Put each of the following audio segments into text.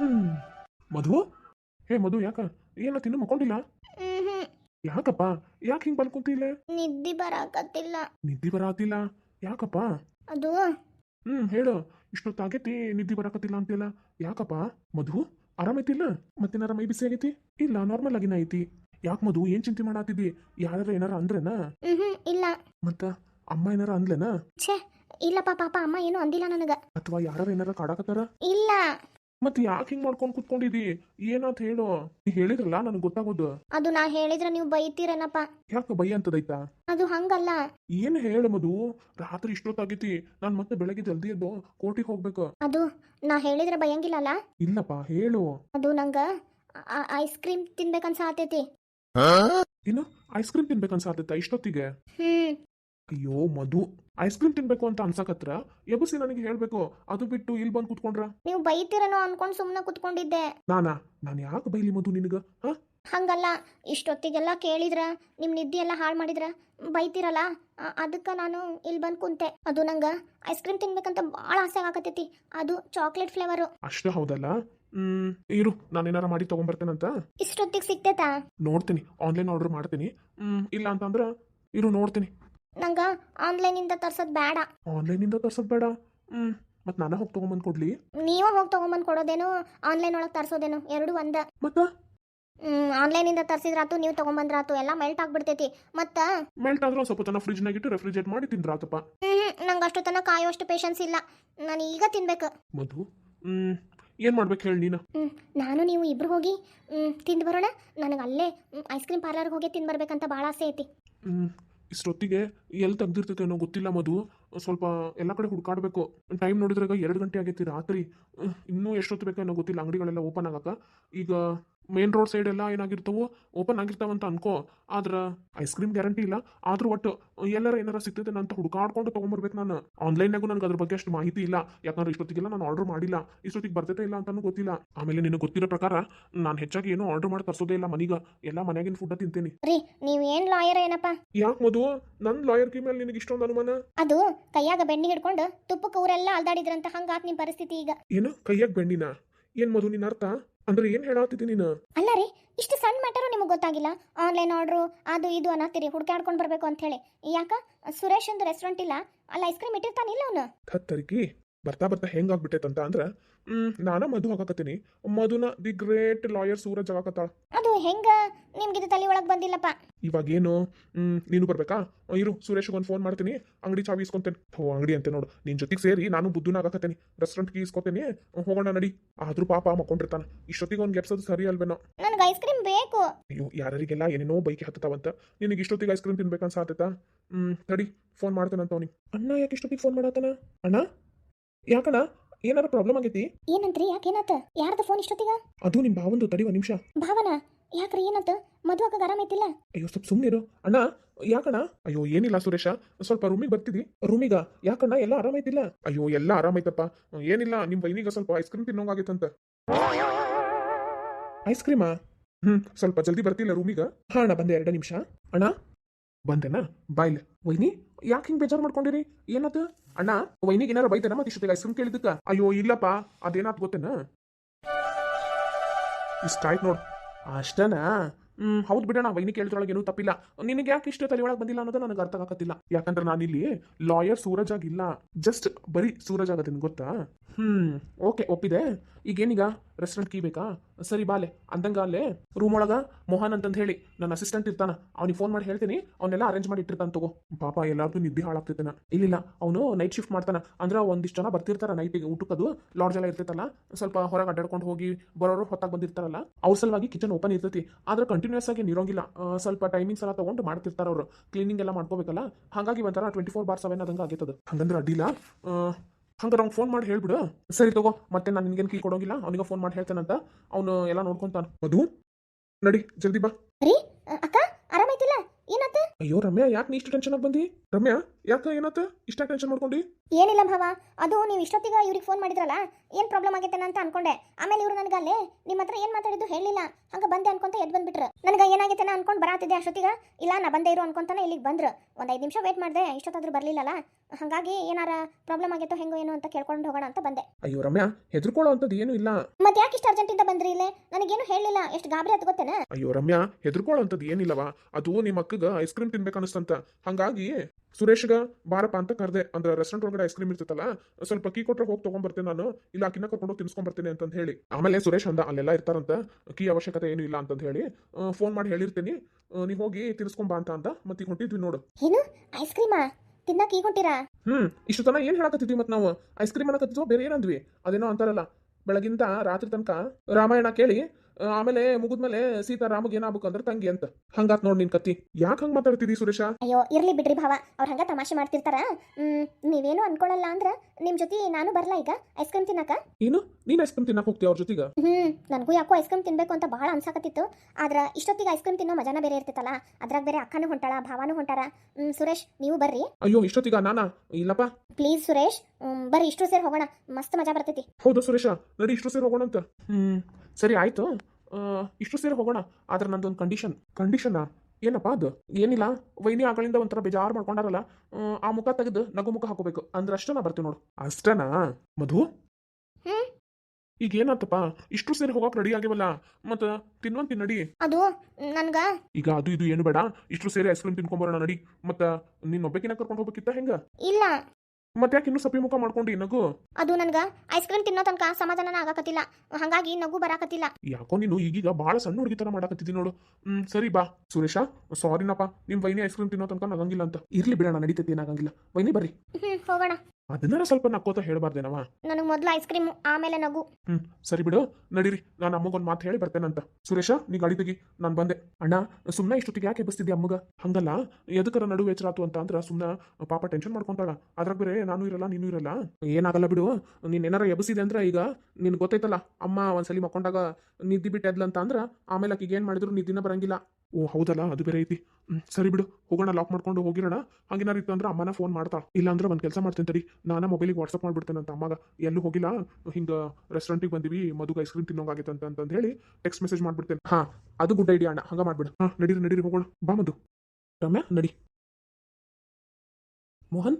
ಹ್ಮ್ ಮಧು? ಹೇ ಮಧು ಯಾಕ? ಏನ ತಿನ್ನು ಮಕ್ಕೊಂಡಿಲ್ಲ? ಹ್ಮ್ ಯಾಕಪ್ಪ? ಯಾಕೆ ಹಿಂಗ್ ಬಂದ್ ಕುಂತಿಲ್ಲ ನಿದ್ದೆ ಬರಾಕತ್ತಿಲ್ಲ. ನಿದ್ದೆ ಬರಾತಿಲ್ಲ? ಯಾಕಪ್ಪ? ಅದು? ಹ್ಮ್ ಹೇಳು. ಇಷ್ಟೊತ್ತಾಗೈತಿ ನಿದ್ದೆ ಬರಾಕತ್ತಿಲ್ಲ ಅಂತಿಲ್ಲ. ಯಾಕಪ್ಪ? ಮಧು ಆರಾಮೈತಿಲ್ಲ ಮತ್ತೇನಾರ ಮೈ ಬಿಸಿ ಆಗೈತಿ? ಇಲ್ಲ ನಾರ್ಮಲ್ ಆಗಿನ ಐತಿ. ಯಾಕೆ ಮಧು ಏನ್ ಚಿಂತೆ ಮಾಡಾತಿದ್ದಿ? ಯಾರ ಏನಾರ ಅಂದ್ರೇನ? ಹ್ಮ್ ಇಲ್ಲ. ಮತ್ತ ಅಮ್ಮ ಏನಾರ ಅಂದ್ಲೇನ? ಛೇ ಇಲ್ಲಪ್ಪ ಪಾಪ ಅಮ್ಮ ಏನು ಅಂದಿಲ್ಲ ನನಗ. ಅಥವಾ ಯಾರ ಏನಾರ ಕಾಡಾಕತ್ತಾರ? ಇಲ್ಲ. ಮತ್ ಯಾಕೆ ಹಿಂಗ್ ಮಾಡ್ಕೊಂಡ್ ಕುತ್ಕೊಂಡಿದಿ? ಏನಂತ ಹೇಳು? ನೀ ಹೇಳಿದ್ರಲ್ಲ ನನಗೆ ಗೊತ್ತಾಗೋದು. ಅದು ನಾ ಹೇಳಿದ್ರ ನೀವು ಬೈತೀರೇನಪ್ಪ. ಯಾಕೆ ಬೈ ಅಂತದೈತ? ಅದು ಹಂಗಲ್ಲ. ಏನ್ ಹೇಳು ಮದು ರಾತ್ರಿ ಇಷ್ಟೊತ್ತಾಗೈತಿ. ನಾನ್ ಮತ್ತೆ ಬೆಳಗ್ಗೆ ಜಲ್ದಿ ಎದ್ದು ಕೋರ್ಟಿಗೆ ಹೋಗ್ಬೇಕು. ಅದು ನಾ ಹೇಳಿದ್ರ ಬೈಯಂಗಿಲ್ಲಲ್ಲ? ಇಲ್ಲಪ್ಪ ಹೇಳು. ಅದು ನಂಗ ಐಸ್ ಕ್ರೀಮ್ ತಿನ್ಬೇಕನ್ಸಾತೈತಿ. ಏನು? ಐಸ್ ಕ್ರೀಮ್ ತಿನ್ಬೇಕನ್ಸಾತೈತ ಇಷ್ಟೊತ್ತಿಗೆ? ಹ್ಮ್. ಅಯ್ಯೋ ಮಧು. ಐಸ್ ಕ್ರೀಮ್ ತಿನ್ಬೇಕು ಅಂತ ಅನ್ಸಕತ್ರ ಎಬಸಿ ನನಗೆ ಹೇಳ್ಬೇಕು ಅದು ಬಿಟ್ಟು ಇಲ್ಲಿ ಬಂದು ಕುತ್ಕೊಂಡ್ರ? ನೀವು ಬೈತೀರನೋ ಅನ್ಕೊಂಡ್ ಸುಮ್ಮನೆ ಕುತ್ಕೊಂಡಿದ್ದೆ. ನಾನಾ? ನಾನು ಯಾಕೆ ಬೈಲಿ ಮಧು ನಿನಗ ಹಾ? ಹಂಗಲ್ಲ ಇಷ್ಟೊತ್ತಿಗೆಲ್ಲ ಕೇಳಿದ್ರ ನಿಮ್ ನಿದ್ದೆ ಎಲ್ಲ ಹಾಳು ಮಾಡಿದ್ರ ಬೈತಿರಲ್ಲ ಅದಕ್ಕೆ ನಾನು ಇಲ್ಲಿ ಬಂದು ಕುಂತೆ. ಅದು ನಂಗ ಐಸ್ ಕ್ರೀಮ್ ತಿನ್ಬೇಕಂತ ಭಾಳ ಆಸೆ ಆಗತೈತಿ ಅದು ಚಾಕ್ಲೇಟ್ ಫ್ಲೇವರ್ ಅಷ್ಟೇ ಹೌದಲ್ಲ? ಹ್ಮ್ ಇರು ನಾನೇನಾರ ಮಾಡಿ ತಗೊಂಬರ್ತೇನಂತ ಇಷ್ಟೊತ್ತಿಗೆ ಸಿಗ್ತೈತಾ? ನೋಡ್ತೀನಿ ಆನ್ಲೈನ್ ಆರ್ಡರ್ ಮಾಡ್ತೀನಿ. ಹ್ಮ್ ಇಲ್ಲ ಅಂತಂದ್ರ ಇರು ನೋಡ್ತೀನಿ. ನಂಗೆ ಆನ್ಲೈನಿಂದ ತರ್ಸೋದು ಬೇಡ ಆನ್ಲೈನಿಂದ ತರ್ಸೋದು ಬೇಡ? ಹ್ಮ್. ಮತ್ ನಾನ ಹೋಗಿ ತಗೊಂಬಂದ್ ಕೊಡ್ಲಿ? ನೀವ ಹೋಗಿ ತೊಗೊಂಬಂದು ಕೊಡೋದೇನು ಆನ್ಲೈನ್ ಒಳಗೆ ತರ್ಸೋದೇನು ಎರಡು ಒಂದ. ಮತ್ತ? ಆನ್ಲೈನಿಂದ ತರ್ಸಿದ್ರಾತು ನೀವು ತೊಗೊಂಬಂದ್ರಾತು ಎಲ್ಲ ಮೆಲ್ಟ್ ಆಗ್ಬಿಡ್ತೈತಿ. ಮತ್ತು? ಮೆಲ್ಟ್ ಆದ್ರೆ ಸ್ವಲ್ಪ ತನ ಫ್ರಿಜ್ನಾಗ ಇಟ್ಟು ರೆಫ್ರಿಜರೇಟ್ ಮಾಡಿ ತಿಂದ್ರಾತಪ್ಪ. ಹ್ಞೂ ನಂಗೆ ಅಷ್ಟು ತನಕ ಕಾಯೋಷ್ಟು ಪೇಷನ್ಸ್ ಇಲ್ಲ. ನಾನು ಈಗ ತಿನ್ಬೇಕು. ಮಧು ಹ್ಮ್ ಏನ್ ಮಾಡ್ಬೇಕು ಹೇಳಿ ನೀನು? ಹ್ಮ್, ನಾನು ನೀವು ಇಬ್ರು ಹೋಗಿ ತಿಂದು ಬರೋಣ. ನನಗೆ ಅಲ್ಲೇ ಐಸ್ ಕ್ರೀಮ್ ಪಾರ್ಲರ್ಗೆ ಹೋಗಿ ತಿಂದು ಬರ್ಬೇಕಂತ ಭಾಳ ಆಸೆ ಐತಿ. ಹ್ಮ್ ಇಷ್ಟೊತ್ತಿಗೆ ಎಲ್ಲಿ ತೆಗ್ದಿರ್ತೈತೆ ಅನ್ನೋ ಗೊತ್ತಿಲ್ಲ ಮಧು. ಸ್ವಲ್ಪ ಎಲ್ಲ ಕಡೆ ಹುಡ್ಕಾಡ್ಬೇಕು. ಟೈಮ್ ನೋಡಿದ್ರಾಗ ಎರಡು ಗಂಟೆ ಆಗೈತಿ ರಾತ್ರಿ. ಇನ್ನೂ ಎಷ್ಟೊತ್ತು ಬೇಕೋ ಅನ್ನೋ ಗೊತ್ತಿಲ್ಲ. ಅಂಗಡಿಗಳೆಲ್ಲ ಓಪನ್ ಆಗಕ್ಕೆ. ಈಗ ಮೇನ್ ರೋಡ್ ಸೈಡ್ ಎಲ್ಲ ಏನಾಗಿರ್ತಾವೋ ಓಪನ್ ಆಗಿರ್ತಾವಂತ ಅನ್ಕೋ. ಆದ್ರ ಐಸ್ ಕ್ರೀಮ್ ಗ್ಯಾರಂಟಿ ಇಲ್ಲ. ಆದ್ರೂ ಒಟ್ಟು ಎಲ್ಲರ ಏನಾರ ಸಿಗ್ತೈತೆ ಅಂತ ಹುಡುಕಾಡ್ಕೊಂಡು ತೊಗೊಂಬರ್ಬೇಕು ನಾನು. ಆನ್ಲೈನ್ನಾಗೂ ನನಗೆ ಅದ್ರ ಬಗ್ಗೆ ಅಷ್ಟು ಮಾಹಿತಿ ಇಲ್ಲ. ಯಾಕಂದ್ರೆ ಇಷ್ಟೊತ್ತಿಗೆಲ್ಲ ನಾನು ಆರ್ಡರ್ ಮಾಡಿಲ್ಲ. ಇಷ್ಟೊತ್ತಿಗೆ ಬರ್ತೈತೆ ಇಲ್ಲ ಅಂತಾನು ಗೊತ್ತಿಲ್ಲ. ಆಮೇಲೆ ನಿನಗೆ ಗೊತ್ತಿರೋ ಪ್ರಕಾರ ನಾನು ಹೆಚ್ಚಾಗಿ ಏನು ಆರ್ಡರ್ ಮಾಡಿ ತರ್ಸೋದೇ ಇಲ್ಲ ಮನೀಗ. ಎಲ್ಲ ಮನೆಯಾಗಿನ ಫುಡ್ ತಿಂತೇನೆ. ರೀ ನೀವು ಏನ್ ಲಾಯರ್ ಏನಪ್ಪ? ಯಾಕೆ ಮಧು? ನನ್ನ ಲಾಯರ್ ಕಿ ಮೇಲೆ ನಿನಗೆ ಇಷ್ಟೊಂದು ಅನುಮಾನ? ಅದು ಕೈಯಾಗ ಬೆಣ್ಣಿ ಹಿಡ್ಕೊಂಡು ತುಪ್ಪಕ್ಕೆ ಊರೆಲ್ಲ ಅಲ್ದಾಡಿದ್ರಂತ ಹಂಗಾತ್ ನಿಮ್ಮ ಪರಿಸ್ಥಿತಿ ಈಗ. ಏನು? ಕೈಯಾಗ ಬೆಣ್ಣಿನ? ಏನ್ ಮಧು ನಿನ್ನ ಅರ್ಥ? ಅಂದ್ರೆ ಏನ್ ಹೇಳಾತಿದ್ದಿ ನೀನು? ಅಲ್ಲ ರೀ ಇಷ್ಟು ಸಣ್ಣ ಮ್ಯಾಟರು ನಿಮಗೆ ಗೊತ್ತಾಗಿಲ್ಲ. ಆನ್ಲೈನ್ ಆರ್ಡ್ರು ಅದು ಇದು ಅನ್ನತ್ತೀರಿ ಹುಡುಕಾಡ್ಕೊಂಡು ಬರಬೇಕು ಅಂತ ಹೇಳಿ ಯಾಕ? ಸುರೇಶ್ ಒಂದು ರೆಸ್ಟೋರೆಂಟ್ ಇಲ್ಲ ಅಲ್ಲಿ ಐಸ್ ಕ್ರೀಮ್ ಇಟ್ಟಿರ್ತಾನಿಲ್ಲ ಅವನು. ಹತ್ತರಿಕಿ ಬರ್ತಾ ಬರ್ತಾ ಹೆಂಗಾಗ್ಬಿಟ್ಟೈತಂತ ಅಂದ್ರ ನಾನ ಮಧು ಹಾಕಕತ್ತೀನಿ. ಮಧುನ ದಿ ಗ್ರೇಟ್ ಲಾಯರ್ ಸೂರಜ್ ಆಗಾಕತ್ತಾಳ ಅದು ಹೆಂಗ? ನಿಮ್ಗೆ ಇದು ತಲೆ ಒಳಗೆ ಬಂದಿಲ್ಲಪ್ಪ. ಇವಾಗ ಏನು ಹ್ಮ್ ನೀನು ಬರ್ಬೇಕಾ? ಇರು ಸುರೇಶ್ಗೆ ಒಂದು ಫೋನ್ ಮಾಡ್ತೀನಿ. ಅಂಗಡಿ ಚಾವಿ ಇಸ್ಕೊಂತೇನೆ. ಹೋ ಅಂಗಡಿ ಅಂತ ನೋಡು. ನಿನ್ ಜೊತೆಗೆ ಸೇರಿ ನಾನು ಬುದ್ಧನ ಆಗಾಕತ್ತೇನೆ ರೆಸ್ಟೋರೆಂಟ್ಗೆ ಇಸ್ಕೊತೇನೆ. ಹೋಗೋಣ ನಡಿ. ಆದ್ರೂ ಪಾಪ ಮಕ್ಕೊಂಡಿರ್ತಾನ. ಇಷ್ಟೊತ್ತಿಗೆ ಒಂದು ಗೆಪ್ಸೋದು ಸರಿ ಅಲ್ವೇನೋ? ನನಗೆ ಐಸ್ ಕ್ರೀಮ್ ಬೇಕು. ಅಯ್ಯೋ ಯಾರಿಗೆಲ್ಲ ಏನೇನೋ ಬೈಕ್ ಹತ್ತತಾವಂತ ನಿನಗೆ ಇಷ್ಟೊತ್ತಿಗೆ ಐಸ್ ಕ್ರೀಮ್ ತಿನ್ಬೇಕನ್ಸಾತೈತಾ ಹ್ಮ್ ತಡಿ ಫೋನ್ ಮಾಡ್ತೇನಂತ ಅವನಿಗೆ. ಅಣ್ಣ ಯಾಕೆ ಇಷ್ಟೊತ್ತಿಗೆ ಫೋನ್ ಮಾಡತ್ತಾನ ಅಣ್ಣ? ಯಾಕಣ್ಣ? ಏನಾರ ಪ್ರಾಬ್ಲಮ್ ಆಗೈತಿ? ಏನಂತ್ರಿ? ಯಾಕೇನತ್ತ ಯಾರ್ದ ಫೋನ್ ಇಷ್ಟೊತ್ತಿಗ? ಅದು ನಿಮ್ಮ ಭಾವಂದು ತಡಿ ಒಂದು ನಿಮಿಷ. ಭಾವನಾ? ಯಾಕ್ರಿ ಏನತ್ತ ಮದುವೆ ಆರಾಮ ಐತಿಲ್ಲ? ಅಯ್ಯೋ ಸ್ವಲ್ಪ ಸುಮ್ಮನಿರು ಅಣ್ಣ ಯಾಕಣ್ಣ? ಅಯ್ಯೋ ಏನಿಲ್ಲ ಸುರೇಶ. ಸ್ವಲ್ಪ ರೂಮಿಗೆ ಬರ್ತಿದಿ ರೂಮಿಗ ಯಾಕಣ್ಣ? ಎಲ್ಲ ಆರಾಮೈತಿಲ್ಲ ಅಯ್ಯೋ ಎಲ್ಲ ಆರಾಮೈತಪ್ಪ ಏನಿಲ್ಲ ನಿಮ್ಮ ವೈನಿಗ ಸ್ವಲ್ಪ ಐಸ್ ಕ್ರೀಮ್ ತಿನ್ನೋಂಗಾಗೈತಂತ ಐಸ್ ಕ್ರೀಮಾ ಹ್ಮ್ ಸ್ವಲ್ಪ ಜಲ್ದಿ ಬರ್ತಿಲ್ಲ ರೂಮಿಗ ಹಾ ಅಣ್ಣ ಬಂದೆ ಎರಡು ನಿಮಿಷ. ಅಣ್ಣ? ಬಂದೆನಾ? ಬಾಯ್ಲ್ ವೈನಿ? ಯಾಕೆ ಹಿಂಗ್ ಬೇಜಾರು ಮಾಡ್ಕೊಂಡಿರಿ? ಏನದು? ಅಣ್ಣ, ವೈನಿಗೆ ಏನಾರ ಬೈತಾನ ಮತ್ತೆ ಇಷ್ಟೊತ್ತಿಗೆ ಐಸ್ ಕ್ರೀಮ್ ಕೇಳಿದ್ದಕ್ಕ? ಅಯ್ಯೋ, ಇಲ್ಲಪ್ಪ, ಅದೇನಾತ್ ಗೊತ್ತೇನ? ಇಷ್ಟ ಆಯ್ತು ನೋಡು. ಅಷ್ಟನಾ? ಹ್ಮ್, ಹೌದು ಬಿಡೋಣ ವೈನಿ ಕೇಳಿದ್ರೊಳಗೆ ಏನೂ ತಪ್ಪಿಲ್ಲ. ನಿನಗೆ ಯಾಕೆ ಇಷ್ಟ ತಲೆ ಒಳಗೆ ಬಂದಿಲ್ಲ ಅನ್ನೋದು ನನಗೆ ಅರ್ಥ ಆಗತ್ತಿಲ್ಲ ಯಾಕಂದ್ರೆ ನಾನಿಲ್ಲಿ ಲಾಯರ್ ಸೂರಜ್ ಆಗಿಲ್ಲ. ಜಸ್ಟ್ ಬರೀ ಸೂರಜ್ ಆಗತ್ತೀನಿ ಗೊತ್ತಾ? ಹ್ಮ್, ಓಕೆ, ಒಪ್ಪಿದೆ. ಈಗೇನೀಗ? ರೆಸ್ಟೋರೆಂಟ್ ಕೀ ಬೇಕಾ? ಸರಿ ಬಾಲೆ ಅಂದಂಗ ಅಲ್ಲೇ ರೂಮ್ ಒಳಗ ಮೋಹನ್ ಅಂತಂದು ಹೇಳಿ, ನನ್ನ ಅಸಿಸ್ಟೆಂಟ್ ಇರ್ತಾನ. ಅವ್ನಿಗೆ ಫೋನ್ ಮಾಡಿ ಹೇಳ್ತೀನಿ ಅವನ್ನೆಲ್ಲ ಅರೇಂಜ್ ಮಾಡಿ ಇಟ್ಟಿರ್ತಾನೆ ತಗೋ. ಪಾಪ ಎಲ್ಲಾರ್ದು ನಿದ್ದೆ ಹಾಳಾಗ್ತೈತನ ಇಲ್ಲಿಲ್ಲ, ಅವನು ನೈಟ್ ಶಿಫ್ಟ್ ಮಾಡ್ತಾನ. ಅಂದ್ರೆ ಒಂದಿಷ್ಟು ಜನ ಬರ್ತಿರ್ತಾರ ನೈಟಿಗೆ ಊಟಕ್ಕದು ಲಾಡ್ಜ್ ಎಲ್ಲ ಇರ್ತೈತಲ್ಲ, ಸ್ವಲ್ಪ ಹೊರಗೆ ಅಡ್ಡಾಡ್ಕೊಂಡು ಹೋಗಿ ಬರೋರು ಹೊತ್ತಾಗಿ ಬಂದಿರ್ತಾರಲ್ಲ, ಅವ್ರ ಸಲುವಾಗಿ ಕಿಚನ್ ಓಪನ್ ಇರ್ತೈತಿ. ಆದ್ರೆ ಕಂಟಿನ್ಯೂಸ್ ಆಗಿ ನೀರೋಂಗಿಲ್ಲ. ಸ್ವಲ್ಪ ಟೈಮಿಂಗ್ಸ್ ಎಲ್ಲ ತಗೊಂಡು ಮಾಡ್ತಿರ್ತಾರ ಅವರು. ಕ್ಲೀನಿಂಗ್ ಎಲ್ಲ ಮಾಡ್ಕೋಬೇಕಲ್ಲ. ಹಾಗಾಗಿ ಒಂಥರ ಟ್ವೆಂಟಿ ಫೋರ್ ಬಾರ್ ಸೆವೆನ್ ಅದಂಗೆ ಆಗೈತದ ಹಂಗಂದ್ರೆ ಅಡ್ಡಿಲ್ಲ. ಹಂಗಾರೆ ಅವ್ನು ಫೋನ್ ಮಾಡಿ ಹೇಳ್ಬಿಡು. ಸರಿ ತಗೋ ಮತ್ತೆ ನಾನು ನಿನ್ಗೇನು ಕೀ ಕೊಡೋಂಗಿಲ್ಲ ಅವನಿಗೆ ಫೋನ್ ಮಾಡಿ ಹೇಳ್ತೇನಂತ ಅವನು ಎಲ್ಲ ನೋಡ್ಕೊಂತಾನ. ಮಧು ನಡಿ ಜಲ್ದಿ ಬಾ. ರೀ ಅಕ್ಕ ಆರಾಮಾಯ್ತಿಲ್ಲ? ಏನತ್ತ ಅಯ್ಯೋ ರಮ್ಯಾ ಯಾಕೆ ನೀ ಇಷ್ಟು ಟೆನ್ಷನ್ ಆಗಿ ಬಂದಿ? ರಮ್ಯಾ ಯಾಕೆ ಏನತ್ತ ಇಷ್ಟ ಟೆನ್ಷನ್ ಮಾಡ್ಕೊಂಡಿ? ಏನಿಲ್ಲ ಭಾವ ಅದು ನೀವು ಇಷ್ಟೊತ್ತಿಗೆ ಇವ್ರಿಗೆ ಫೋನ್ ಮಾಡಿದ್ರಲ್ಲ ಏನು ಪ್ರಾಬ್ಲಮ್ ಆಗೈತೆ ಅಂತ ಅನ್ಕೊಂಡೆ. ಆಮೇಲೆ ಇವ್ರು ನನಗೆ ಅಲ್ಲೇ ನಿಮ್ಮ ಹತ್ರ ಏನು ಮಾತಾಡಿದ್ದು ಹೇಳಿಲ್ಲ ಹಂಗೆ ಬಂದೆ ಅನ್ಕೊಂತ ಎದ್ದು ಬಂದ್ಬಿಟ್ರು. ನನಗೆ ಏನಾಗೈತೆ ಅನ್ಕೊಂಡು ಬರಾತಿದ್ದೆ ಅಷ್ಟೊತ್ತಿಗೆ ಇಲ್ಲ ನಾ ಬಂದೆ ಇರು ಅನ್ಕೊಂತಾನೆ ಇಲ್ಲಿಗೆ ಬಂದ್ರು. ಒಂದು ಐದು ನಿಮಿಷ ವೇಟ್ ಮಾಡಿದೆ ಇಷ್ಟೊತ್ತಾದ್ರೂ ಬರಲಿಲ್ಲಲ್ಲ ಹಾಗಾಗಿ ಏನಾರ ಪ್ರಾಬ್ಲಮ್ ಆಗೈತೋ ಹೆಂಗೋ ಏನೋ ಅಂತ ಕೇಳ್ಕೊಂಡು ಹೋಗೋಣ ಅಂತ ಬಂದೆ. ಅಯ್ಯೋ ರಮ್ಯಾ ಹೆದರ್ಕೊಳ್ಳೋ ಏನು ಏನೂ ಇಲ್ಲ. ಮತ್ತೆ ಯಾಕೆ ಇಷ್ಟು ಅರ್ಜೆಂಟಿಂದ ಬಂದ್ರಿ ಇಲ್ಲೇ? ನನಗೇನು ಹೇಳಿಲ್ಲ ಎಷ್ಟು ಗಾಬರಿ ಆಯ್ತು ಗೊತ್ತೇನೆ? ಅಯ್ಯೋ ರಮ್ಯಾ ಹೆದರ್ಕೊಳ್ಳೋ ಏನಿಲ್ಲವಾ ಅದು ನಿಮ್ಮ ಅಕ್ಕಗ ಐಸ್ ಕ್ರೀಮ್ ತಿನ್ಬೇಕು ಅನಿಸ್ತಂತ ಹಂಗಾಗಿ ಸುರೇಶ್ಗ ಬಾರಪ್ಪ ಅಂತ ಕರೆದೆ. ಅಂದ್ರೆ ರೆಸ್ಟೋರೆಂಟ್ ಒಳಗಡೆ ಐಸ್ ಕ್ರೀಮ್ ಇರ್ತೈತಲ್ಲ ಸ್ವಲ್ಪ ಕೀ ಕೊಟ್ರೆ ಹೋಗಿ ತಗೊಂಡ್ಬರ್ತೇನೆ ನಾನು ಇಲ್ಲ ಆಕಿನ ಕರ್ಕೊಂಡು ತಿನ್ಸ್ಕೊಂಡ್ಬರ್ತೀನಿ ಅಂತ ಹೇಳಿ. ಆಮೇಲೆ ಸುರೇಶ್ ಅಂದ ಅಲ್ಲೆಲ್ಲ ಇರ್ತಾರಂತ ಕೀ ಅವಶ್ಯಕತೆ ಏನು ಇಲ್ಲ ಅಂತ ಹೇಳಿ ಫೋನ್ ಮಾಡಿ ಹೇಳಿರ್ತೀನಿ ನೀ ಹೋಗಿ ತಿನ್ಸ್ಕೊಂಬಾ ಅಂತ ಅಂತ ಮತ್ತೆ ಹೊಂಟಿದ್ವಿ ನೋಡು. ಏನು? ಐಸ್ ಕ್ರೀಮಾ ತಿನ್ನಕ್ಕೆ ಈಗ ಹೊಂಟಿರಾ? ಹ್ಮ್ ಇಷ್ಟು ತನ ಏನ್ ಹೇಳಕತ್ತಿದ್ವಿ ಮತ್ತೆ ನಾವು? ಐಸ್ ಕ್ರೀಮ್ ಅನ್ನಕತ್ತಿದ್ವೋ ಬೇರೆ ಏನಂದ್ವಿ? ಅದೇನೋ ಅಂತಾರಲ್ಲ. ಬೆಳಗಿಂದ ರಾತ್ರಿ ತನಕ ರಾಮಾಯಣ ಕೇಳಿ ಆಮೇಲೆ ಮುಗಿದ್ಮೇಲೆ ಏನಾಗ್ಬೇಕು ಅಂದ್ರೆ ತಂಗಿ ಅಂತ. ಹಂಗಾತ್ ನೋಡ್ ನಿನ್ ಕತ್ತಿ. ಯಾಕೆ ಹಂಗ್ ಮಾತಾಡ್ತಿದಿ ಸುರೇಶ? ಅಯ್ಯೋ ಇರ್ಲಿ ಬಿಡ್ರಿ ಭಾವ. ಅವ್ರ ಹಂಗ ತಮಾಷೆ ಮಾಡ್ತಿರ್ತಾರ. ಹ್ಮ್ ನೀವೇನು ಅನ್ಕೊಳಲ್ಲ ಅಂದ್ರ ನಿಮ್ ಜೊತೆ ನಾನು ಬರ್ಲಾ ಈಗ? ಐಸ್ ಕ್ರೀಮ್ ತಿನ್ನಕ? ಏನು? ನೀನ್ ಐಸ್ ಕ್ರೀಮ್ ತಿನ್ನಕ್ ಹೋಗ್ತೀಯ ಅವ್ರ ಜೊತೆಗ? ಹ್ಮ್ ನನಗೂ ಯಾಕೋ ಐಸ್ ಕ್ರೀಮ್ ತಿನ್ಬೇಕು ಅಂತ ಬಹಳ ಅನ್ಸಾಕತ್ತಿತ್ತು. ಆದ್ರ ಇಷ್ಟೊತ್ತಿಗೆ ಐಸ್ ಕ್ರೀಮ್ ತಿನ್ನೋ ಮಜಾನ ಬೇರೆ ಇರ್ತಿತ್ತಲ್ಲ ಅದ್ರಾಗ ಬೇರೆ ಅಕ್ಕನೂ ಹೊಂಟಾಳ ಭಾವನೂ ಹೊಂಟಾರ. ಹ್ಮ್ ಸುರೇಶ್ ನೀವು ಬರ್ರಿ. ಅಯ್ಯೋ ಇಷ್ಟೊತ್ತಿಗ ನಾನಾ? ಇಲ್ಲಪ್ಪ. ಪ್ಲೀಸ್ ಸುರೇಶ್ ಹ್ಮ್, ಬರ್ರಿ ಇಷ್ಟು ಸೇರಿ ಹೋಗೋಣ. ಮಸ್ತ್ ಮಜಾ ಬರ್ತೈತಿ. ಹೌದು ಸುರೇಶ ನಡಿ ಇಷ್ಟು ಸೇರಿ ಹೋಗೋಣ ಅಂತ ಹ್ಮ್ ಸರಿ ಆಯ್ತು. ಇಷ್ಟು ಸೇರಿ ಹೋಗೋಣ. ಆದ್ರೆ ನಂದೊಂದು ಕಂಡೀಷನ್ ಕಂಡೀಷನಾ ಏನಪ್ಪ ಅದು? ಏನಿಲ್ಲ. ವೈನಿ ಆಗಳಿಂದ ಒಂಥರ ಬೇಜಾರು ಮಾಡ್ಕೊಂಡಾರಲ್ಲ. ಆ, ಮುಖ ತೆಗೆದು ನಗು ಮುಖ ಹಾಕೋಬೇಕು ಅಂದ್ರೆ ಅಷ್ಟೇ ನಾ ಬರ್ತೀವಿ ನೋಡು. ಅಷ್ಟನಾ? ಮಧು? ಈಗ ಏನಾತಪ್ಪ? ಇಷ್ಟು ಸೇರಿ ಹೋಗಕ್ ರೆಡಿ ಆಗಿವಲ್ಲ. ಮತ್ತ ತಿನ್ವಂತಿ ನಡಿ. ಅದು ನನ್ಗ? ಈಗ ಅದು ಇದು ಏನು ಬೇಡ. ಇಷ್ಟು ಸೇರಿ ಐಸ್ ಕ್ರೀಮ್ ತಿನ್ಕೊಂಬರೋಣ ನಡಿ. ಮತ್ತ ನಿನ್ನ ಒಬ್ಬಕಿನ ಕರ್ಕೊಂಡು ಹೋಗ್ಬೇಕಿತ್ತ ಹೆಂಗ? ಇಲ್ಲ. ಮತ್ತೆ ಯಾಕೆ ಇನ್ನೂ ಸಪಿ ಮುಖ ಮಾಡ್ಕೊಂಡಿ ನಗು? ಅದು ನನ್ಗ ಐಸ್ ಕ್ರೀಮ್ ತಿನ್ನೋ ತನಕ ಸಮಾಧಾನ ಆಗಕತ್ತಿಲ್ಲ. ಹಂಗಾಗಿ ನಗು ಬರಾಕತ್ತಿಲ್ಲ. ಯಾಕೋ ನೀನು ಈಗೀಗ ಭಾಳ ಸಣ್ಣ ಹುಡುಗಿ ತರ ಮಾಡಕತ್ತಿದ್ದಿ ನೋಡು. ಹ್ಮ್ ಸರಿ ಬಾ. ಸುರೇಶ ಸಾರಿನಪ್ಪ ನಿಮ್ ವೈನಿ ಐಸ್ ಕ್ರೀಮ್ ತಿನ್ನೋ ತನಕ ನಗಂಗಿಲ್ಲ ಅಂತ. ಇರ್ಲಿ ಬಿಡೋಣ ನಡೀತೈತಿ ಏನಾಗಂಗಿಲ್ಲ ವೈನಿ ಬರ್ರಿ. ಹ್ಮ್ ಹೋಗೋಣ. ಅದನ್ನಾರ ಸ್ವಲ್ಪ ನಕ್ಕೋತ ಹೇಳ್ಬಾರ್ದೇನವ ನನಗೆ ಮೊದಲು ಐಸ್ ಕ್ರೀಮ್ ಆಮೇಲೆ ನಗು. ಹ್ಮ್ ಸರಿ ಬಿಡು. ನಡೀರಿ. ನಾನು ಅಮ್ಮಗೊಂದು ಮಾತು ಹೇಳಿ ಬರ್ತೇನಂತ. ಸುರೇಶ ನೀ ಗಾಡಿ ತೆಗಿ. ನಾನು ಬಂದೆ. ಅಣ್ಣ ಸುಮ್ಮನೆ ಇಷ್ಟೊತ್ತಿಗೆ ಯಾಕೆ ಎಬ್ಬಿಸ್ತಿದ್ದೆ ಅಮ್ಮಗ? ಹಂಗಲ್ಲ. ಎದಕ್ಕರ ನಡು ಎಚ್ಚರಾತು ಅಂತ ಅಂದ್ರ ಸುಮ್ಮನೆ ಪಾಪ ಟೆನ್ಷನ್ ಮಾಡ್ಕೊಂತಾಳ. ಅದ್ರಾಗ ಬೇರೆ ನಾನು ಇರಲ್ಲ ನೀನು ಇರಲ್ಲ. ಏನಾಗಲ್ಲ ಬಿಡು. ನೀನು ಏನಾರ ಎಬ್ಬಿಸಿದೆ ಅಂದ್ರೆ ಈಗ ನಿನ್ ಗೊತ್ತೈತಲ್ಲ ಅಮ್ಮ ಒಂದ್ಸಲಿ ಮಕ್ಕೊಂಡಾಗ ನಿದ್ದಿ ಬಿಟ್ಟು ಎದ್ಲಂತ ಅಂದ್ರ ಆಮೇಲೆ ಆಕಿಗೆ ಏನು ಮಾಡಿದ್ರು ನಿದ್ದಿನ ಬರಂಗಿಲ್ಲ. ಓ ಹೌದಲ್ಲ ಅದು ಬೇರೆ ಐತಿ. ಸರಿ ಬಿಡು. ಹೋಗೋಣ ಲಾಕ್ ಮಾಡ್ಕೊಂಡು ಹೋಗಿರೋಣ. ಹಂಗೇನಾರು ಇತ್ತು ಅಂದ್ರೆ ಅಮ್ಮನ ಫೋನ್ ಮಾಡ್ತಾಳ. ಇಲ್ಲ ಅಂದ್ರೆ ಒಂದು ಕೆಲಸ ಮಾಡ್ತೀನಿ ತಡಿ. ನಾನು ಮೊಬೈಲಿಗೆ ವಾಟ್ಸಪ್ ಮಾಡಿಬಿಡ್ತೇನೆ ಅಂತ ಅಮ್ಮಗ, ಎಲ್ಲೂ ಹೋಗಿಲ್ಲ, ಹಿಂಗೆ ರೆಸ್ಟೋರೆಂಟಿಗೆ ಬಂದಿವಿ ಮದುಗೆ ಐಸ್ ಕ್ರೀಮ್ ತಿನ್ನೋಂಗಾಗಿತ್ತು ಅಂತ ಅಂತ ಹೇಳಿ ಟೆಕ್ಸ್ಟ್ ಮೆಸೇಜ್ ಮಾಡ್ಬಿಡ್ತೇನೆ. ಹಾಂ, ಅದು ಗುಡ್ ಐಡಿಯಾ ಅಣ್ಣ, ಹಂಗೆ ಮಾಡ್ಬಿಡು. ಹಾಂ, ನಡೀರಿ ನಡೀರಿ, ಹೋಗೋಣ, ಬಾ ಮಧು. ರಮ್ಯಾ, ನಡಿ. ಮೋಹನ್?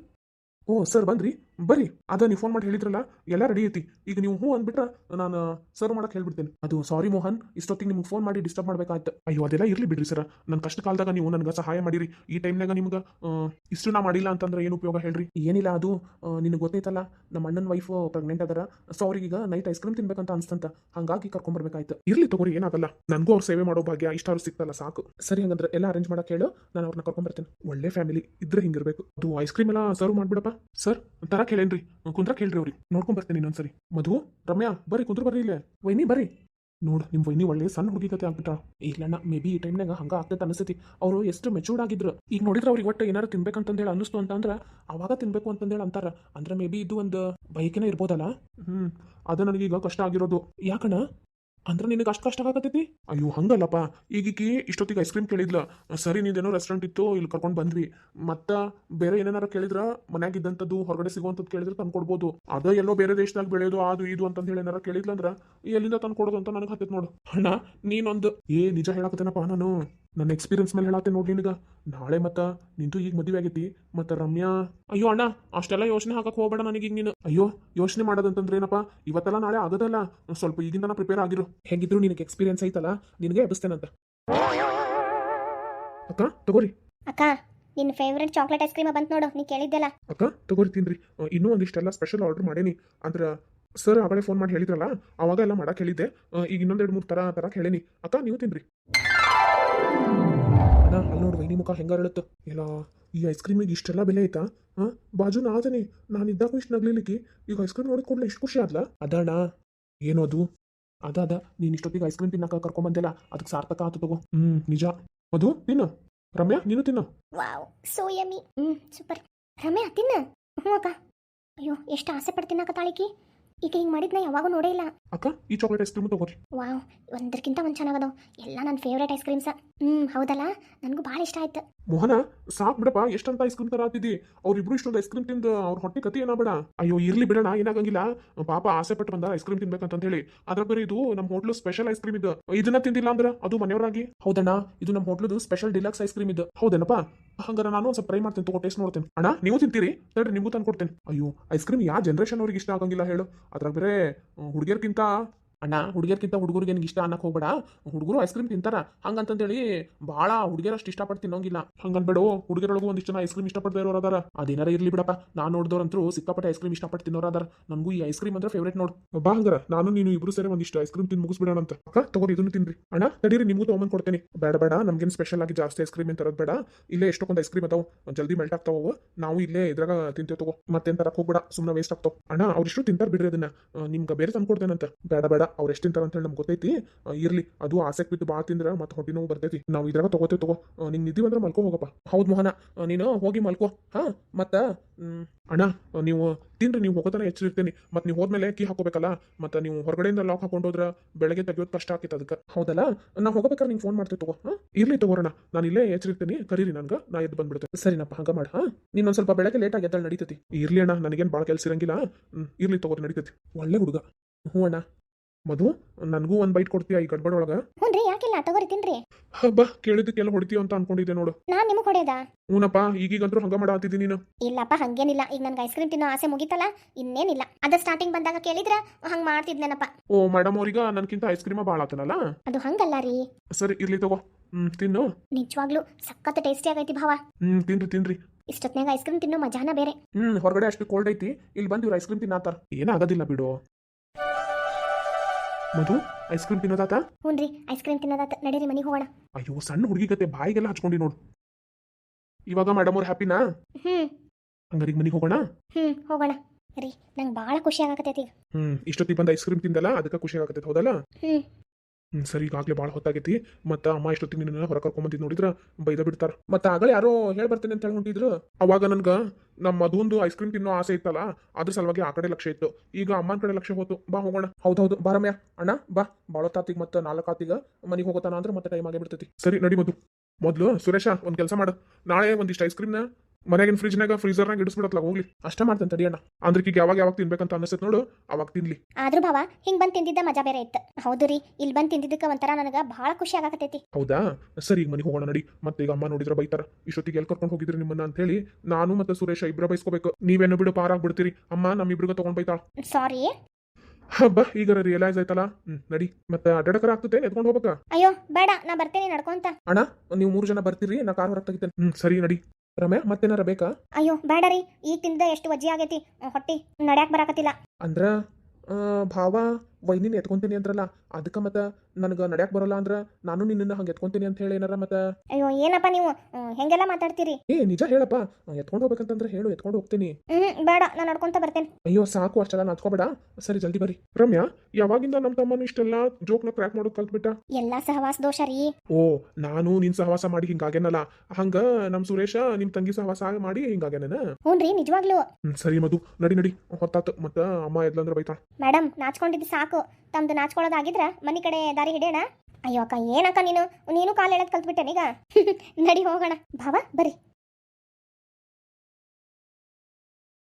ಓ, ಸರ್, ಬಂದ್ರಿ. ಬರ್ರಿ, ಅದ ನೀವು ಫೋನ್ ಮಾಡಿ ಹೇಳಿದ್ರಲ್ಲ, ಎಲ್ಲ ರೆಡಿ ಐತಿ. ಈಗ ನೀವು ಹ್ಞೂ ಅಂದ್ಬಿಟ್ರೆ ನಾನು ಸರ್ವ್ ಮಾಡಕ್ ಹೇಳ್ಬಿಡ್ತೇನೆ. ಅದು ಸಾರಿ ಮೋಹನ್, ಇಷ್ಟೊತ್ತಿಗೆ ನಿಮ್ಗೆ ಫೋನ್ ಮಾಡಿ ಡಿಸ್ಟರ್ಬ್ ಮಾಡ್ಬೇಕಾಯ್ತು. ಅಯ್ಯೋ, ಅದೆಲ್ಲ ಇರ್ಲಿ ಬಿಡ್ರಿ ಸರ್ ನನ್ನ ಕಷ್ಟ ಕಾಲದಾಗ ನೀವು ನನಗೆ ಸಹಾಯ ಮಾಡಿರಿ. ಈ ಟೈಮ್ನಾಗ ನಿಮ್ಗೆ ಇಷ್ಟು ನಾ ಮಾಡಿಲ್ಲ ಅಂತಂದ್ರೆ ಏನು ಉಪಯೋಗ ಹೇಳ್ರಿ? ಏನಿಲ್ಲ, ಅದು ನಿನಗೆ ಗೊತ್ತೈತಲ್ಲ, ನಮ್ಮ ಅಣ್ಣನ ವೈಫ್ ಪ್ರೆಗ್ನೆಂಟ್ ಅದರ. ಸೊ ಅವ್ರಿಗೀಗ ನೈಟ್ ಐಸ್ ಕ್ರೀಮ್ ತಿನ್ಬೇಕಂತ ಅನ್ಸ್ತಂತ. ಹಂಗಾಗಿ ಕರ್ಕೊಂಬರ್ಬೇಕಾಯ್ತು ಇರ್ಲಿ ತಗೋರಿ, ಏನಾಗಲ್ಲ. ನನಗೂ ಅವ್ರು ಸೇವೆ ಮಾಡೋ ಭಾಗ್ಯ ಇಷ್ಟಾರು ಸಿಕ್ತಲ್ಲ, ಸಾಕು. ಸರಿ ಹಂಗಂದ್ರೆ ಎಲ್ಲ ಅರೇಂಜ್ ಮಾಡಕ್ ಹೇಳು, ನಾನು ಅವ್ರನ್ನ ಕರ್ಕೊಂಡ್ಬರ್ತೇನೆ ಒಳ್ಳೆ ಫ್ಯಾಮಿಲಿ ಇದ್ರೆ ಹಿಂಗಿರ್ಬೇಕು. ಅದು ಐಸ್ ಕ್ರೀಮ್ ಎಲ್ಲ ಸರ್ವ್ ಮಾಡ್ಬಿಡಪ್ಪ. ಸರ್ ತರಕ್ ಹೇಳೇನ್ರಿ ಕುಂದ್ರ ಕೇಳ್ರಿ ಅವ್ರಿಗೆ. ನೋಡ್ಕೊಂಡ್ ಬರ್ತೀನಿ ಇನ್ನೊಂದ್ಸರಿ. ಮಧು, ರಮ್ಯಾ, ಬರ್ರಿ, ಕುಂದ್ರ ಬರ್ರಿ ಇಲ್ಲೇ. ವೈನಿ, ಬರ್ರಿ. ನೋಡು ನಿಮ್ಮ ವೈನಿ ಒಳ್ಳೆ ಸಣ್ಣ ಹುಡುಗಿ ಕತೆ ಆಗ್ಬಿಟ್ಟ ಇಲ್ಲಣ್ಣ, ಮೇ ಬಿ ಈ ಟೈಮ್ನಾಗ ಹಂಗ ಆಗ್ತೈತೆ ಅನಿಸ್ತೈತಿ. ಅವರು ಎಷ್ಟು ಮೆಚೂರ್ಡ್ ಆಗಿದ್ರು. ಈಗ ನೋಡಿದ್ರೆ ಅವ್ರಿಗೆ ಒಟ್ಟು ಏನಾರು ತಿನ್ಬೇಕಂತಂದು ಹೇಳಿ ಅನಿಸ್ತು ಅಂತಂದ್ರೆ, ಅವಾಗ ತಿನ್ಬೇಕು ಅಂತಂದೇಳಿ ಅಂತಾರ. ಅಂದ್ರೆ ಮೇ ಬಿ ಇದು ಒಂದು ಬೈಕಿನ ಇರ್ಬೋದಲ್ಲ? ಹ್ಮ್, ಅದು ನನಗೀಗ ಕಷ್ಟ ಆಗಿರೋದು. ಯಾಕಣ್ಣ? ಅಂದ್ರೆ ನಿನಗೆ ಅಷ್ಟು ಕಷ್ಟ ಆಗತ್ತೈತಿ ಅಯ್ಯೋ, ಹಂಗಲ್ಲಪ್ಪ. ಈಗೀಕಿ ಇಷ್ಟೊತ್ತಿಗೆ ಐಸ್ ಕ್ರೀಮ್ ಕೇಳಿದ್ಲ. ಸರಿ ನಿಂದೇನೋ ರೆಸ್ಟೋರೆಂಟ್ ಇತ್ತು, ಇಲ್ಲಿ ಕರ್ಕೊಂಡು ಬಂದ್ವಿ. ಮತ್ತ ಬೇರೆ ಏನೇನಾರ ಕೇಳಿದ್ರ? ಮನ್ಯಾಗ ಇದ್ದಂಥದ್ದು, ಹೊರಗಡೆ ಸಿಗುವಂಥದ್ದು ಕೇಳಿದ್ರೆ ತಂದು ಕೊಡ್ಬೋದು. ಅದ ಎಲ್ಲೋ ಬೇರೆ ದೇಶದಾಗ ಬೆಳೆಯೋದು, ಅದು ಇದು ಅಂತ ಹೇಳಿ ಏನಾರ ಕೇಳಿದ್ಲಂದ್ರ ಎಲ್ಲಿಂದ ತಂದು ಕೊಡೋದು ಅಂತ ನನಗೆ ಹತ್ತೈತೆ ನೋಡು. ಅಣ್ಣ, ನೀನೊಂದು ಏ, ನಿಜ ಹೇಳಕತ್ತೇನಪ್ಪ ನಾನು. ನನ್ನ ಎಕ್ಸ್ಪೀರಿಯನ್ಸ್ ಮೇಲೆ ಹೇಳತ್ತೆ ನೋಡಿ ನಿನಗ. ನಾಳೆ ಮತ್ತ ನಿಂತು ಈಗ ಮದುವೆ ಆಗೈತಿ. ಮತ್ತ ರಮ್ಯಾ. ಅಯ್ಯೋ ಅಣ್ಣ ಅಷ್ಟೆಲ್ಲ ಯೋಚನೆ ಹಾಕಕ್ ಹೋಗ್ಬೇಡ ನನಗೆ ಈಗ ನೀನು. ಅಯ್ಯೋ ಯೋಚನೆ ಮಾಡೋದಂತಂದ್ರೆ ಏನಪ್ಪ? ಇವತ್ತೆಲ್ಲ ನಾಳೆ ಆಗೋದಲ್ಲ. ಸ್ವಲ್ಪ ಈಗಿಂದ ಪ್ರಿಪೇರ್ ಆಗಿರು. ಹೆಂಗಿದ್ರು ನಿನಗೆ ಎಕ್ಸ್ಪೀರಿಯನ್ಸ್ ಐತಲ್ಲ? ನಿನಗೆ ಎಬ್ಬಿಸ್ತೇನಂತ ಅಕ್ಕ ತಗೋರಿ. ಅಕ್ಕ ನಿನ್ನ ಫೇವ್ರೆಟ್ ಚಾಕ್ಲೇಟ್ ಐಸ್ ಕ್ರೀಮ್ ಬಂತು ನೋಡು. ನೀ ಕೇಳಿದ್ದೆಲ್ಲ. ಅಕ್ಕ ತಗೋರಿ ತಿನ್ರಿ. ಇನ್ನೂ ಒಂದಿಷ್ಟೆಲ್ಲ ಸ್ಪೆಷಲ್ ಆರ್ಡರ್ ಮಾಡೇನಿ. ಅಂದ್ರೆ ಸರ್ ಆಗಲೇ ಫೋನ್ ಮಾಡಿ ಹೇಳಿದ್ರಲ್ಲ ಅವಾಗ ಎಲ್ಲ ಮಾಡಕ್ ಹೇಳಿದ್ದೆ. ಈಗ ಇನ್ನೊಂದೆರಡು ಮೂರು ತರ ತರ ಹೇಳೇನಿ. ಅಕ್ಕ ನೀವು ತಿನ್ರಿ. ವೈನಿ ಮುಖ ಹೆಂಗಾರ ಹೇಳುತ್ತೆ ಈ ಐಸ್ ಕ್ರೀಮಿಗೆ ಇಷ್ಟೆಲ್ಲ ಬೆಲೆ ಐತಾ? ಹಾ ಬಾಜು ನಾದನಿ ನಾನು ಇದ್ದಾಗ ಇಷ್ಟು ನಗ್ಲಿಲಿಕ್ಕೆ ಈಗ ಐಸ್ ಕ್ರೀಮ್ ನೋಡಿದ ಕೂಡಲೇ ಇಷ್ಟು ಖುಷಿ ಆದ್ಲಾ? ಅದಣ್ಣ ಏನೋ ಅದು, ಅದ ಅದ ನೀನು ಇಷ್ಟೊತ್ತಿಗೆ ಐಸ್ ಕ್ರೀಮ್ ತಿನ್ನಕ ಕರ್ಕೊಂಬಂದಿಲ್ಲ, ಅದಕ್ಕೆ ಸಾರ್ಥಕ ಆತು ತಗೋ. ಹ್ಞೂ ನಿಜ. ಮಧು, ತಿನ್ನು. ರಮ್ಯಾ, ನೀನು ತಿನ್ನು. Wow, so yummy. Hmm, super. Ramya, ತಿನ್ನ. ಹ್ಞೂ ಅಯ್ಯೋ, ಎಷ್ಟು ಆಸೆ ಪಡ್ತಿನ್ನಕ ತಿನ್ನಕತ್ತಾಳಿಕಿ ಈಗ ಹಿಂಗೆ ಮಾಡಿದ್ನ ಯಾವಾಗೂ ನೋಡೇ ಇಲ್ಲ. ಅಕ್ಕ ಈ ಚಾಕ್ಲೇಟ್ ಐಸ್ ಕ್ರೀಮ್ ತಗೋರಿ. ವಾವ್ ಒಂದಕ್ಕಿಂತ ಒಂದು ಚೆನ್ನಾಗದವು ಎಲ್ಲ ನನ್ನ ಫೇವ್ರೇಟ್ ಐಸ್ ಕ್ರೀಮ್ಸ್ ಹ್ಮ್ ಹೌದಲ್ಲ? ನನಗೂ ಭಾಳ ಇಷ್ಟ ಆಯ್ತು. ಮೋಹನ ಸಾಕ್ ಬಿಡಪ್ಪ ಎಷ್ಟಂತ ಐಸ್ ಕ್ರೀಮ್ ತರ ಆತಿದ್ದಿ ಅವ್ರಿಬ್ರು ಇಷ್ಟೊಂದು ಐಸ್ ಕ್ರೀಮ್ ತಿಂದು ಅವ್ರ ಹೊಟ್ಟೆ ಕತಿ ಏನ ಬೇಡ ಅಯ್ಯೋ ಇರ್ಲಿ ಬಿಡಣ ಏನಾಗಂಗಿಲ್ಲ. ಪಾಪ ಆಸೆ ಪಟ್ಟು ಬಂದ ಐಸ್ ಕ್ರೀಮ್ ತಿನ್ಬೇಕಂತ ಹೇಳಿ. ಅದ್ರ ಬೇರೆ ಇದು ನಮ್ಮ ಹೋಟ್ಲು ಸ್ಪೆಷಲ್ ಐಸ್ ಕ್ರೀಮ್ ಇದು. ಇದನ್ನ ತಿಂದಿಲ್ಲ ಅಂದ್ರೆ ಅದು ಮನೆಯವರಾಗಿ. ಹೌದಣ್ಣ ಇದು ನಮ್ಮ ಹೋಟ್ಲದು ಸ್ಪೆಷಲ್ ಡಿಲಕ್ಸ್ ಐಸ್ ಕ್ರೀಮ್ ಇದು. ಹೌದೇನಪ್ಪ? ಹಂಗಾರ ನಾನು ಒಂದು ಸ್ವಲ್ಪ ಟ್ರೈ ಮಾಡ್ತೀನಿ, ತಗೋ ಟೇಸ್ಟ್ ನೋಡ್ತೀನಿ. ಅಣ್ಣ, ನೀವು ತಿಂತೀರಿ? ತಡ್ರಿ ನಿಮಗೂ ತಂದು ಕೊಡ್ತೇನೆ ಅಯ್ಯೋ ಐಸ್ ಕ್ರೀಮ್ ಯಾವ ಜನರೇಷನ್ ಅವ್ರಿಗೆ ಇಷ್ಟ ಆಗಂಗಿಲ್ಲ ಹೇಳು. ಅದ್ರಾಗ ಬೇರೆ ಹುಡುಗಿಯರ್ಕಿಂತ ಅಣ್ಣ, ಹುಡುಗಿಯರ್ಕಿಂತ ಹುಡುಗರಿಗೆ ನಿಂಗೆ ಇಷ್ಟ ಅನ್ನಕ್ಕೆ ಹೋಗ್ಬೇಡ. ಹುಡುಗರು ಐಸ್ ಕ್ರೀಮ್ ತಿಂತಾರ. ಹಂಗಂತಂದೇಳಿ ಭಾಳ ಹುಡುಗಿಯರು ಅಷ್ಟು ಇಷ್ಟಪಟ್ಟು ತಿನ್ನೋಂಗಿಲ್ಲ. ಹಂಗನ್ಬೇಡು, ಹುಡುಗಿಯರೊಳಗೂ ಒಂದಿಷ್ಟು ಜನ ಐಸ್ ಕ್ರೀಮ್ ಇಷ್ಟಪಡ್ತಾ ಇರೋರು ಅದಾರ. ಅದೇನಾರ ಇರ್ಲಿ ಬಿಡಪ್ಪ. ನಾನು ನೋಡಿದವ್ರಂತೂ ಸಿಕ್ಕಾಪಟ್ಟೆ ಐಸ್ ಕ್ರೀಮ್ ಇಷ್ಟಪಟ್ಟು ತಿನ್ನೋರು ಅದಾರ. ನನಗೂ ಈ ಐಸ್ ಕ್ರೀಮ್ ಅಂದ್ರೆ ಫೇವ್ರೇಟ್ ನೋಡು. ಬಾ ಹಂಗಾರ, ನಾನು ನೀನು ಇಬ್ರು ಸೇರಿ ಒಂದಿಷ್ಟು ಐಸ್ ಕ್ರೀಮ್ ತಿಂದು ಮುಗಿಸ್ಬಿಡೋಣ ಅಂತ. ಅಕ್ಕ, ತಗೋರಿ, ಇದನ್ನು ತಿನ್ರಿ. ಅಣ್ಣ ತಡೀರಿ ನಿಮಗೂ ತೊಗೊಂಬಂದು ಕೊಡ್ತೀನಿ. ಬೇಡ ಬೇಡ, ನಮ್ಗೇನು ಸ್ಪೆಷಲ್ ಆಗಿ ಜಾಸ್ತಿ ಐಸ್ ಕ್ರೀಮ್ ತರೋದು ಬೇಡ. ಇಲ್ಲೇ ಎಷ್ಟೊಂದು ಐಸ್ ಕ್ರೀಮ್ ಅದಾವ. ಜಲ್ದಿ ಮೆಲ್ಟ್ ಆಗ್ತಾವ ನಾವು ಇಲ್ಲೇ ಇದ್ರಾಗ ತಿಂತೇವೆ ತಗೋ. ಮತ್ತೆ ತರಕ್ಕೆ ಹೋಗ್ಬೇಡ. ಸುಮ್ಮನೆ ವೇಸ್ಟ್ ಆಗ್ತಾವ. ಅಣ್ಣ ಅವ್ರಿಷ್ಟು ತಿಂತಾರೆ ಬಿಡ್ರಿ ಅದನ್ನ. ನಿಮ್ಗೆ ಬೇರೆ ತಂದ್ಕೊಡ್ತೇನಂತ. ಬೇಡ ಬೇಡ. ಅವ್ರು ಎಷ್ಟು ತಿಂತಾರ ಅಂತ ಹೇಳಿ ನಮ್ಗೆ ಗೊತ್ತೈತಿ. ಇರ್ಲಿ, ಅದು ಆಸೆಕ್ ಬಿದ್ದು ಭಾಳ ತಿಂದ್ರೆ ಮತ್ತೆ ಹೊಟ್ಟೆ ನೋವು ಬರ್ತೈತಿ. ನಾವು ಇದ್ರಾಗ ತಗೋತೇವೆ ತಗೋ. ನಿಂಗೆ ನಿದ್ದಿ ಬಂದ್ರೆ ಮಲ್ಕೋ ಹೋಗಪ್ಪ. ಹೌದು ಮೋಹನ ನೀನು ಹೋಗಿ ಮಲ್ಕೋ. ಹಾ, ಮತ್ತ ಅಣ್ಣ ನೀವು ತಿನ್ರಿ, ನೀವು ಹೋಗೋತನ ಎಚ್ಚರಿರ್ತೀನಿ ಮತ್ತೆ ನೀವು ಹೋದ್ಮೇಲೆ ಕೀ ಹಾಕೋಬೇಕಲ್ಲ ಮತ್ತೆ ನೀವು ಹೊರಗಡೆಯಿಂದ ಲಾಕ್ ಹಾಕೊಂಡೋದ್ರ ಬೆಳಗ್ಗೆ ತೆಗಿಯೋದು ಕಷ್ಟ ಆಕೈತೆ ಅದಕ್ಕೆ ಹೌದಲ್ಲ? ನಾ ಹೋಗಬೇಕಾದ್ರೆ ನಿಂಗೆ ಫೋನ್ ಮಾಡ್ತೇವೆ ತಗೋ. ಹಾ, ಇರ್ಲಿ ತಗೋರೋಣ ನಾನು ಇಲ್ಲೇ ಎಚ್ಚರಿರ್ತೀನಿ ಕರೀರಿ ನನ್ಗೆ. ನಾ ಎದ್ದು ಬಂದ್ಬಿಡ್ತೇನೆ ಸರಿನಪ್ಪ, ಹಂಗ ಮಾಡ, ಹಾ. ನೀನೊಂದು ಸ್ವಲ್ಪ ಬೆಳಗ್ಗೆ ಲೇಟ್ ಎದ್ದಳು ನಡೀತೈತಿ. ಇರ್ಲಿ ಅಣ್ಣ, ನನಗೇನು ಭಾಳ ಕೆಲಸ ಇರಂಗಿಲ್ಲ. ಇರ್ಲಿ ತಗೋರಿ ನಡೀತೈತಿ. ಒಳ್ಳೆ ಹುಡುಗ. ಹ್ಞೂ ಅಣ್ಣ. ಮಧು ನನಗೂ ಒಂದು ಬೈಟ್ ಕೊಡ್ತೀಯಾ ಈ ಗಡ್ಬಡ್ ಒಳಗ? ಹ್ಞೂ ರೀ ಯಾಕಿಲ್ಲ? ತಗೋರಿ ತಿನ್ರಿ. ಹಬ್ಬ ಕೇಳಿದ್ದಕ್ಕೆಲ್ಲ ಹೊಡಿತೀಯ ಅಂತ ಅನ್ಕೊಂಡಿದ್ದೆ ನೋಡು. ನಾನ್ ನಿಮಗ್ ಹೊಡೆಯದ? ಹ್ಞೂನಪ್ಪ ಈಗೀಗಂತೂ ಹಂಗ ಮಾಡಾತಿದ್ದೀನಿ ನೀನು. ಇಲ್ಲಪ್ಪ ಹಂಗೇನಿಲ್ಲ. ಈಗ ನನ್ಗೆ ಐಸ್ ಕ್ರೀಮ್ ತಿನ್ನೋ ಆಸೆ ಮುಗಿತಲ್ಲ ಇನ್ನೇನಿಲ್ಲ. ಅದ ಸ್ಟಾರ್ಟಿಂಗ್ ಬಂದಾಗ ಕೇಳಿದ್ರ ಹಂಗೆ ಮಾಡ್ತಿದ್ನೇನಪ್ಪ. ಓ ಮೇಡಮ್ ಅವ್ರೀಗ ನನ್ಕಿಂತ ಐಸ್ ಕ್ರೀಮ ಭಾಳ ಆತನಲ್ಲ? ಅದು ಹಂಗಲ್ಲ ರೀ. ಸರಿ ಇರ್ಲಿ ತಗೋ. ಹ್ಮ್ ತಿನ್ನು. ನಿಜವಾಗ್ಲೂ ಸಖತ್ ಟೇಸ್ಟಿ ಆಗೈತಿ ಭಾವ. ಹ್ಮ್ ತಿನ್ರಿ ತಿನ್ರಿ. ಇಷ್ಟೊತ್ನಾಗ ಐಸ್ ಕ್ರೀಮ್ ತಿನ್ನೋ ಮಜಾನ ಬೇರೆ. ಹ್ಮ್ ಹೊರಗಡೆ ಅಷ್ಟು ಕೋಲ್ಡ್ ಐತಿ. ಇಲ್ಲಿ ಬಂದು ಇವ್ರು ಐಸ್ ಕ್ರೀಮ್ ತಿನ್ನಾತಾರ. ಏನಾಗೋದಿಲ್ಲ ಬಿಡು. ಮಧು ಐಸ್ ಕ್ರೀಮ್ ತಿನ್ನೋದಾತ ಹ್ಞೂನ್ರಿ ಐಸ್ ಕ್ರೀಮ್ ತಿನ್ನೋದಾತ ನಡೀರಿ ಮನೆಗೆ ಹೋಗೋಣ. ಅಯ್ಯೋ ಸಣ್ಣ ಹುಡುಗಿ ಕತೆ ಬಾಯಿಗೆಲ್ಲ ಹಚ್ಕೊಂಡಿ ನೋಡು. ಇವಾಗ ಮೇಡಮ್ ಅವ್ರು ಹ್ಯಾಪಿನಾ ಹ್ಞೂ. ಹಂಗಾರಿಗೆ ಮನೆಗೆ ಹೋಗೋಣ? ಹ್ಞೂ ಹೋಗೋಣ. ರೀ ನಂಗೆ ಭಾಳ ಖುಷಿ ಆಗಕತ್ತೈತಿ. ಈಗ ಹ್ಮ್ ಇಷ್ಟೊತ್ತಿಗೆ ಬಂದು ಐಸ್ ಕ್ರೀಮ್ ತಿಂದಲ್ಲ ಅದಕ್ಕೆ ಖುಷಿ ಆಗಕತ್ತೈತಿ ಹೌದಲ್ಲ? ಹ್ಞೂ. ಸರಿ, ಈಗಾಗಲೇ ಭಾಳ ಹೊತ್ತಾಗೈತಿ. ಮತ್ತು ಅಮ್ಮ ಇಷ್ಟೊತ್ತಿಗೆ ನಿನ್ನ ಹೊರ ಕರ್ಕೊಂಬಂದಿದ್ದು ನೋಡಿದ್ರೆ ಬೈದ ಬಿಡ್ತಾರೆ. ಮತ್ತೆ ಆಗಲೇ ಯಾರೋ ಹೇಳಿ ಬರ್ತೇನೆ ಅಂತ ಹೇಳಿ ಹೊಂಟಿದ್ರು. ಅವಾಗ ನನಗೆ ನಮ್ಮ ಅದೊಂದು ಐಸ್ ಕ್ರೀಮ್ ತಿನ್ನೋ ಆಸೆ ಇತ್ತಲ್ಲ, ಅದ್ರ ಸಲುವಾಗಿ ಆ ಕಡೆ ಲಕ್ಷ್ಯ ಇತ್ತು. ಈಗ ಅಮ್ಮನ ಕಡೆ ಲಕ್ಷ್ಯ ಹೋತು. ಬಾ ಹೋಗೋಣ. ಹೌದೌದು. ಬಾರಮ್ಯ ಅಣ್ಣ, ಬಾ. ಬಾಳತ್ತಾತಿಗೆ ಮತ್ತೆ ನಾಲ್ಕು ಆತಿಗೆ ಮನೆಗೆ ಹೋಗೋತಾನ ಅಂದ್ರೆ ಮತ್ತೆ ಟೈಮ್ ಆಗೇ ಬಿಡ್ತೈತಿ. ಸರಿ, ನಡಿ ಮಧು. ಮೊದಲು ಸುರೇಶ ಒಂದು ಕೆಲಸ ಮಾಡು. ನಾಳೆ ಒಂದಿಷ್ಟು ಐಸ್ ಕ್ರೀಮ್ನ ಮನೆಯಾಗಿನ ಫ್ರಿಜ್ನಾಗ ಫ್ರೀಜರ್ನಾಗ ಇಡಿಸ್ಬಿಡತ್ಲ ಹೋಗ್ಲಿ. ಅಷ್ಟೇ ಮಾಡ್ತೇನೆ ತಡಿ ಅಣ್ಣ. ಅಂದ್ರೆ ಈಗ ಯಾವಾಗ ಯಾವಾಗ ತಿನ್ಬೇಕಂತ ಅನ್ನಿಸ್ತೈತೆ ನೋಡು ಅವಾಗ ತಿನ್ಲಿ. ಆದ್ರೂ ಭಾವ ಹಿಂಗ್ ಬಂದು ತಿಂದಿದ್ದ ಮಜಾ ಬೇರೆ ಇತ್ತು. ಹೌದು ರೀ ಇಲ್ಲಿ ಬಂದು ತಿಂದಿದ್ದಕ್ಕೆ ಒಂಥರ ನನಗೆ ಬಹಳ ಖುಷಿ ಆಗಕತ್ತೈತಿ. ಹೌದಾ? ಸರಿ ಈಗ ಮನೆಗೆ ಹೋಗೋಣ ನಡಿ. ಮತ್ತೆ ಈಗ ಅಮ್ಮ ನೋಡಿದ್ರೆ ಬೈತಾರ. ಇಷ್ಟೊತ್ತಿಗೆ ಎಲ್ಲಿ ಕರ್ಕೊಂಡು ಹೋಗಿದ್ರಿ ನಿಮ್ಮನ್ನ ಅಂತ ಹೇಳಿ ನಾನು ಮತ್ತೆ ಸುರೇಶ ಇಬ್ಬರ ಬೈಸ್ಕೋಬೇಕು. ನೀವೇನು ಬಿಡು ಪಾರಾಗ್ಬಿಡ್ತೀರಿ. ಅಮ್ಮ ನಮ್ಮ ನಮ್ಮಿಬ್ರಿಗೆ ತಗೊಂಡ್ ಬೈತಾಳ. ಸಾರಿ ಹಬ್ಬ ಈಗ ರಿಯಲೈಸ್ ಆಯ್ತಲ್ಲ? ಹ್ಮ್ ನಡಿ. ಮತ್ತೆ ಅಡ್ಡಾಡಕರ ಆಗ್ತದೆ ಎತ್ಕೊಂಡು ಹೋಗ್ಬೇಕಾ? ಅಯ್ಯೋ ಬೇಡ ನಾ ಬರ್ತೇನೆ ನಡ್ಕೊಂತ ಅಣ್ಣ ನೀವು ಮೂರು ಜನ ಬರ್ತೀರಿ ನಾ ಕಾರ್ ಹೊರಗೆ ತೆಗಿತೇನೆ. ಹ್ಮ್ ಸರಿ ನಡಿ. ರಮ್ಯಾ ಮತ್ತೇನಾರ ಬೇಕಾ? ಅಯ್ಯೋ ಬೇಡ ರೀ. ಈಗ ತಿಂದ ಎಷ್ಟು ವಜ್ಜಿ ಆಗೈತಿ. ಹೊಟ್ಟಿ ನಡ್ಯಾಕ್ ಬರಾಕತ್ತಿಲ್ಲ. ಅಂದ್ರ ಭಾವ ವೈನಿನ ಎತ್ಕೊಂತೀನಿ ಅಂದ್ರಲ್ಲ ಅದಕ್ಕೆ ಮತ್ತ ನನಗೆ ನಡ್ಯಾಕ್ ಬರಲ್ಲ ಅಂದ್ರ ನಾನು ನಿನ್ನನ್ನು ಹಂಗ ಎತ್ಕೊಂತೀನಿ ಅಂತ ಹೇಳಿ ಏನಾರ ಮತ್ತ? ಅಯ್ಯೋ ಏನಪ್ಪ ನೀವು? ಹ್ಮ್, ಹೆಂಗೆಲ್ಲ ಮಾತಾಡ್ತೀರಿ? ಏ ನಿಜ ಹೇಳಪ್ಪ ಎತ್ಕೊಂಡು ಹೋಗ್ಬೇಕಂತಂದ್ರೆ ಹೇಳು ಎತ್ಕೊಂಡು ಹೋಗ್ತೀನಿ. ಹ್ಮ್ ಬೇಡ ನಾನು ನಡ್ಕೊಂತ ಬರ್ತೇನೆ. ಅಯ್ಯೋ ಸಾಕು ಅಷ್ಟೆಲ್ಲ ನಾಚ್ಕೋಬೇಡ. ಸರಿ ಜಲ್ದಿ ಬರ್ರಿ. ರಮ್ಯಾ ಯಾವಾಗಿಂದ ನಮ್ಮ ತಮ್ಮನು ಇಷ್ಟೆಲ್ಲ ಜೋಕ್ನ ಕ್ರ್ಯಾಕ್ ಮಾಡೋದು ಕಲ್ತ್ಬಿಟ್ಟ? ಎಲ್ಲ ಸಹವಾಸ ದೋಷ ರೀ. ಓ ನಾನು ನಿನ್ ಸಹವಾಸ ಮಾಡಿ ಹಿಂಗಾಗೇನಲ್ಲ ಹಂಗ ನಮ್ ಸುರೇಶ ನಿಮ್ ತಂಗಿ ಸಹವಾಸ ಮಾಡಿ ಹಿಂಗಾಗೇನ ಹ್ಞೂ ರೀ ನಿಜವಾಗ್ಲೂ. ಹ್ಮ್ ಸರಿ ಮಧು ನಡಿ ನಡಿ ಹೊತ್ತಾತು. ಮತ್ತ ಅಮ್ಮ ಎದ್ಲಂದ್ರೆ ಬೈತಾಳ. ಮೇಡಮ್ ನಾಚ್ಕೊಂಡಿದ್ದು ಸಾಕು. ತಮ್ದು ನಾಚ್ಕೊಳ್ಳೋದಾಗಿದ್ರ ಮನಿ ಕಡೆ ದಾರಿ ಹಿಡಿಯೋಣ. ಅಯ್ಯೋ ಅಕ್ಕ, ಏನಕ್ಕ ನೀನು? ನೀನು ಕಾಲು ಹೇಳೋದ್ ಕಲ್ತ್ಬಿಟ್ಟೆನೀಗ ನಡಿ ಹೋಗೋಣ. ಭಾವ, ಬರ್ರಿ.